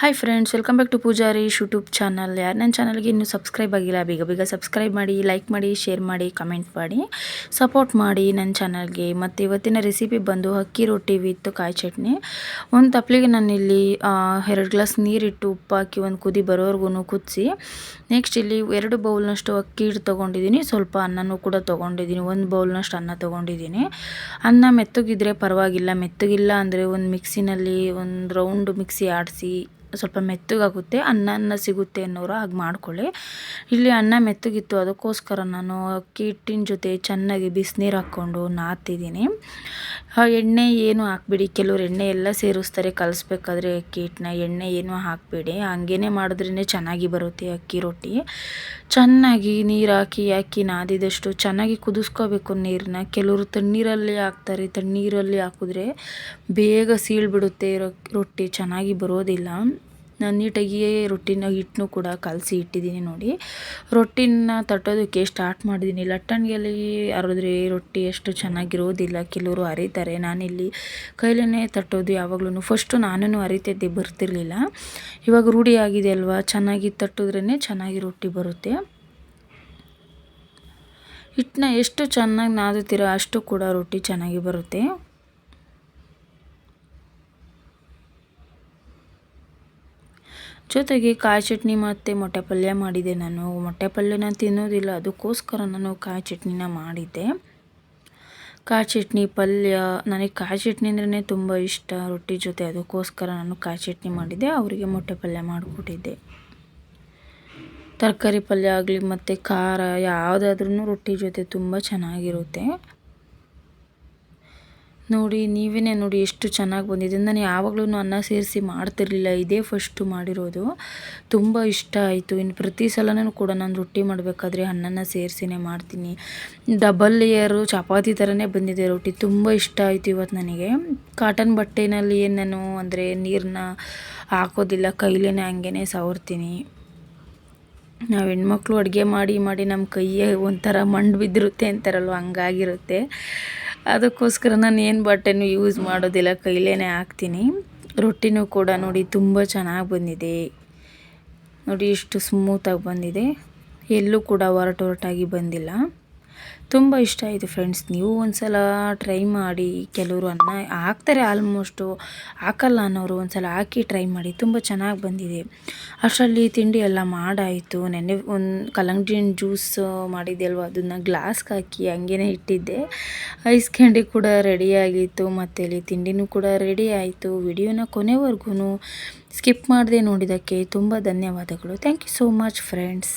Hi friends welcome back to Poojari YouTube channel ಯಾರು ನನ್ನ ಚಾನಲ್ಗೆ ಇನ್ನೂ ಸಬ್ಸ್ಕ್ರೈಬ್ ಆಗಿಲ್ಲ, ಬೇಗ ಬೇಗ ಸಬ್ಸ್ಕ್ರೈಬ್ ಮಾಡಿ ಲೈಕ್ ಮಾಡಿ ಶೇರ್ ಮಾಡಿ ಕಮೆಂಟ್ ಮಾಡಿ. ಸಪೋರ್ಟ್ ಮಾಡಿ ನನ್ನ ಚಾನಲ್ಗೆ ಮತ್ತು ಇವತ್ತಿನ ರೆಸಿಪಿ ಬಂದು ಅಕ್ಕಿ ರೊಟ್ಟಿ ವಿತ್ ಕಾಯಿ ಚಟ್ನಿ. ಒಂದು ತಪ್ಪಲಿಗೆ ನಾನಿಲ್ಲಿ ಎರಡು ಗ್ಲಾಸ್ ನೀರಿಟ್ಟು ಉಪ್ಪು ಹಾಕಿ ಒಂದು ಕುದಿ ಬರೋವರೆಗೂ ಕುದಿಸಿ. ನೆಕ್ಸ್ಟ್ ಇಲ್ಲಿ ಎರಡು ಬೌಲ್ನಷ್ಟು ಅಕ್ಕಿ ಹಿಟ್ಟು ತೊಗೊಂಡಿದ್ದೀನಿ ಸ್ವಲ್ಪ ಅನ್ನನೂ ಕೂಡ ತೊಗೊಂಡಿದ್ದೀನಿ ಒಂದು ಬೌಲ್ನಷ್ಟು ಅನ್ನ ತೊಗೊಂಡಿದ್ದೀನಿ ಅನ್ನ ಮೆತ್ತಗಿದ್ರೆ ಪರವಾಗಿಲ್ಲ. ಮೆತ್ತಗಿಲ್ಲ ಅಂದರೆ ಒಂದು ಮಿಕ್ಸಿನಲ್ಲಿ ಒಂದು ರೌಂಡ್ ಮಿಕ್ಸಿ ಆಡಿಸಿ ಸ್ವಲ್ಪ ಮೆತ್ತಗಾಗುತ್ತೆ, ಅನ್ನ ಅನ್ನ ಸಿಗುತ್ತೆ ಅನ್ನೋರು ಹಾಗೆ ಮಾಡ್ಕೊಳ್ಳಿ. ಇಲ್ಲಿ ಅನ್ನ ಮೆತ್ತಗಿತ್ತು, ಅದಕ್ಕೋಸ್ಕರ ನಾನು ಅಕ್ಕಿ ಹಿಟ್ಟಿನ ಜೊತೆ ಚೆನ್ನಾಗಿ ಬಿಸಿನೀರು ಹಾಕ್ಕೊಂಡು ನಾತಿದ್ದೀನಿ ಎಣ್ಣೆ ಏನು ಹಾಕ್ಬಿಡಿ, ಕೆಲವ್ರು ಎಣ್ಣೆ ಎಲ್ಲ ಸೇರಿಸ್ತಾರೆ, ಕಲಿಸ್ಬೇಕಾದ್ರೆ ಅಕ್ಕಿ ಹಿಟ್ಟನ್ನ ಎಣ್ಣೆ ಏನು ಹಾಕಬೇಡಿ. ಹಂಗೇನೆ ಮಾಡಿದ್ರೇ ಚೆನ್ನಾಗಿ ಬರುತ್ತೆ ಅಕ್ಕಿ ರೊಟ್ಟಿ. ಚೆನ್ನಾಗಿ ನೀರು ಹಾಕಿ ಹಾಕಿ ನಾದಿದಷ್ಟು ಚೆನ್ನಾಗಿ ಕುದಿಸ್ಕೋಬೇಕು ನೀರನ್ನ ಕೆಲವರು ತಣ್ಣೀರಲ್ಲಿ ಹಾಕ್ತಾರೆ, ತಣ್ಣೀರಲ್ಲಿ ಹಾಕಿದ್ರೆ ಬೇಗ ಸೀಳ್ಬಿಡುತ್ತೆ ರೊಟ್ಟಿ, ಚೆನ್ನಾಗಿ ಬರೋದಿಲ್ಲ. ನಾನು ನೀಟಾಗಿ ರೊಟ್ಟಿನ ಹಿಟ್ಟನ್ನು ಕೂಡ ಕಲಸಿ ಇಟ್ಟಿದ್ದೀನಿ ನೋಡಿ. ರೊಟ್ಟಿನ ತಟ್ಟೋದಕ್ಕೆ ಸ್ಟಾರ್ಟ್ ಮಾಡಿದ್ದೀನಿ. ಲಟ್ಟಣಿಗೆಯಲ್ಲಿ ಅರಿದ್ರೆ ರೊಟ್ಟಿ ಎಷ್ಟು ಚೆನ್ನಾಗಿರೋದಿಲ್ಲ. ಕೆಲವರು ಅರಿತಾರೆ. ನಾನಿಲ್ಲಿ ಕೈಲೇ ತಟ್ಟೋದು ಯಾವಾಗಲೂ ಫಸ್ಟು ನಾನು ಅರಿತಿದ್ದೆ ಬರ್ತಿರ್ಲಿಲ್ಲ. ಇವಾಗ ರೂಢಿ ಆಗಿದೆ ಅಲ್ವಾ? ಚೆನ್ನಾಗಿ ತಟ್ಟಿದ್ರೇ ಚೆನ್ನಾಗಿ ರೊಟ್ಟಿ ಬರುತ್ತೆ. ಹಿಟ್ಟನ್ನ ಎಷ್ಟು ಚೆನ್ನಾಗಿ ನಾದುತ್ತೀರೋ ಅಷ್ಟು ಕೂಡ ರೊಟ್ಟಿ ಚೆನ್ನಾಗಿ ಬರುತ್ತೆ. ಜೊತೆಗೆ ಕಾಯಿ ಚಟ್ನಿ ಮತ್ತು ಮೊಟ್ಟೆ ಪಲ್ಯ ಮಾಡಿದೆ ನಾನು. ಮೊಟ್ಟೆ ಪಲ್ಯನ ತಿನ್ನೋದಿಲ್ಲ, ಅದಕ್ಕೋಸ್ಕರ ನಾನು ಕಾಯಿ ಚಟ್ನಿನ ಮಾಡಿದ್ದೆ. ಕಾಯಿ ಚಟ್ನಿ ಪಲ್ಯ, ನನಗೆ ಕಾಯಿ ಚಟ್ನಿ ಅಂದ್ರೆ ತುಂಬ ಇಷ್ಟ. ರೊಟ್ಟಿ ಜೊತೆ ಅದಕ್ಕೋಸ್ಕರ ನಾನು ಕಾಯಿ ಚಟ್ನಿ ಮಾಡಿದ್ದೆ, ಅವರಿಗೆ ಮೊಟ್ಟೆ ಪಲ್ಯ ಮಾಡಿಕೊಟ್ಟಿದ್ದೆ. ತರಕಾರಿ ಪಲ್ಯ ಆಗಲಿ ಮತ್ತು ಖಾರ ಯಾವುದಾದ್ರೂ ರೊಟ್ಟಿ ಜೊತೆ ತುಂಬ ಚೆನ್ನಾಗಿರುತ್ತೆ. ನೋಡಿ ನೀವೇ ನೋಡಿ ಎಷ್ಟು ಚೆನ್ನಾಗಿ ಬಂದಿದೆ. ನಾನು ಯಾವಾಗಲೂ ಅನ್ನ ಸೇರಿಸಿ ಮಾಡ್ತಿರಲಿಲ್ಲ. ಇದೇ ಫಸ್ಟು ಮಾಡಿರೋದು. ತುಂಬ ಇಷ್ಟ ಆಯಿತು. ಇನ್ನು ಪ್ರತಿ ಸಲನೂ ಕೂಡ ನಾನು ರೊಟ್ಟಿ ಮಾಡಬೇಕಾದ್ರೆ ಅನ್ನನ ಸೇರಿಸಿನೇ ಮಾಡ್ತೀನಿ. ಡಬಲ್ ಲೇಯರು ಚಪಾತಿ ಥರನೇ ಬಂದಿದೆ ರೊಟ್ಟಿ. ತುಂಬ ಇಷ್ಟ ಆಯಿತು ಇವತ್ತು ನನಗೆ. ಕಾಟನ್ ಬಟ್ಟೆನಲ್ಲಿ ಏನು ನಾನು ಅಂದರೆ ನೀರನ್ನ ಹಾಕೋದಿಲ್ಲ. ಕೈಲೇ ಹಂಗೇ ಸವರ್ತೀನಿ. ನಾವು ಹೆಣ್ಮಕ್ಳು ಅಡುಗೆ ಮಾಡಿ ಮಾಡಿ ನಮ್ಮ ಕೈಯೇ ಒಂಥರ ಮಂಡು ಬಿದ್ದಿರುತ್ತೆ ಅಂತಾರಲ್ವ? ಹಂಗಾಗಿರುತ್ತೆ. ಅದಕ್ಕೋಸ್ಕರ ನಾನು ಏನು ಬಟ್ಟೆನೂ ಯೂಸ್ ಮಾಡೋದಿಲ್ಲ ಕೈಲೇ ಹಾಕ್ತೀನಿ. ರೊಟ್ಟಿನೂ ಕೂಡ ನೋಡಿ ತುಂಬ ಚೆನ್ನಾಗಿ ಬಂದಿದೆ. ನೋಡಿ ಇಷ್ಟು ಸ್ಮೂತಾಗಿ ಬಂದಿದೆ. ಎಲ್ಲೂ ಕೂಡ ಒರಟು ಒರಟಾಗಿ ಬಂದಿಲ್ಲ. ತುಂಬ ಇಷ್ಟ ಆಯಿತು ಫ್ರೆಂಡ್ಸ್ ನೀವು ಒಂದು ಸಲ ಟ್ರೈ ಮಾಡಿ ಕೆಲವರು ಅನ್ನ ಹಾಕ್ತಾರೆ ಆಲ್ಮೋಸ್ಟು ಹಾಕಲ್ಲ ಅನ್ನೋರು ಒಂದು ಸಲ ಹಾಕಿ ಟ್ರೈ ಮಾಡಿ. ತುಂಬ ಚೆನ್ನಾಗಿ ಬಂದಿದೆ. ಅಷ್ಟರಲ್ಲಿ ತಿಂಡಿ ಎಲ್ಲ ಮಾಡಾಯಿತು. ನೆನ್ನೆ ಒಂದು ಕಲ್ಲಂಗಡಿ ಹಣ್ಣು ಜ್ಯೂಸ್ ಮಾಡಿದ್ದೆ ಅಲ್ವ ಅದನ್ನು ಗ್ಲಾಸ್ಗೆ ಹಾಕಿ ಹಂಗೇನೆ ಇಟ್ಟಿದ್ದೆ. ಐಸ್ ಕ್ಯಾಂಡಿ ಕೂಡ ರೆಡಿಯಾಗಿತ್ತು ಮತ್ತು ಇಲ್ಲಿ ತಿಂಡಿನೂ ಕೂಡ ರೆಡಿ ಆಯಿತು. ವಿಡಿಯೋನ ಕೊನೆವರೆಗೂ ಸ್ಕಿಪ್ ಮಾಡದೆ ನೋಡಿದ್ದಕ್ಕೆ ತುಂಬ ಧನ್ಯವಾದಗಳು. Thank you so much friends